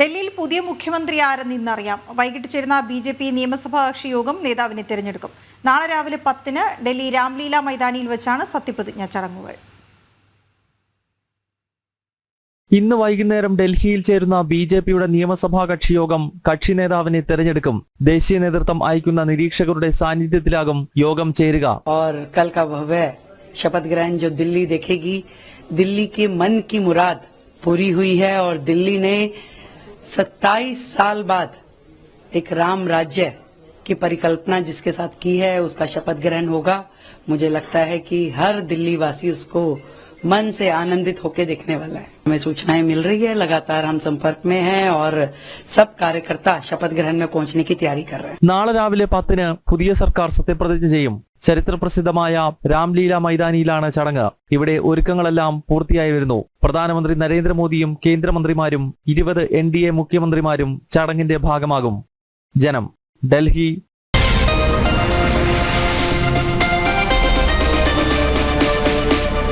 ഡൽഹിയിൽ പുതിയ മുഖ്യമന്ത്രി ആരെന്ന് ഇന്നറിയാം വൈകിട്ട് ചേരുന്ന ബി ജെ പി നിയമസഭാ കക്ഷി യോഗം നേതാവിനെ തിരഞ്ഞെടുക്കും നാളെ രാവിലെ പത്തിന് ഡൽഹി രാംലീല മൈതാനിയിൽ വെച്ചാണ് സത്യപ്രതിജ്ഞാ ചടങ്ങുകൾ ഇന്ന് വൈകുന്നേരം ഡൽഹിയിൽ ചേരുന്ന ബി ജെ പിയുടെ നിയമസഭാ കക്ഷി യോഗം കക്ഷി നേതാവിനെ തെരഞ്ഞെടുക്കും ദേശീയ നേതൃത്വം അയക്കുന്ന നിരീക്ഷകരുടെ സാന്നിധ്യത്തിലാകും യോഗം ചേരുക और कल का भव्य शपथ ग्रहण जो दिल्ली देखेगी दिल्ली के मन की मुराद पूरी हुई है और दिल्ली ने 27 साल बाद एक राम राज्य की परिकल्पना जिसके साथ की है उसका शपथ ग्रहण होगा मुझे लगता है कि हर दिल्ली वासी उसको मन से आनंदित होकर देखने वाला है हमें सूचनाएं मिल रही है लगातार हम संपर्क में हैं और सब कार्यकर्ता शपथ ग्रहण में पहुंचने की तैयारी कर रहे हैं നാളെ രാവിലെ പത്തിന് പുതിയ സർക്കാർ സത്യപ്രതിജ്ഞ ചെയ്യും ചരിത്രപ്രസിദ്ധമായ രാംലീല മൈതാനിയിലാണ് ചടങ്ങ്. ഇവിടെ ഒരുക്കങ്ങളെല്ലാം പൂർത്തിയായി വരുന്നു. പ്രധാനമന്ത്രി നരേന്ദ്രമോദിയും കേന്ദ്രമന്ത്രിമാരും ഇരുപത് എൻ മുഖ്യമന്ത്രിമാരും ചടങ്ങിന്റെ ഭാഗമാകും. ജനം. ഡൽഹി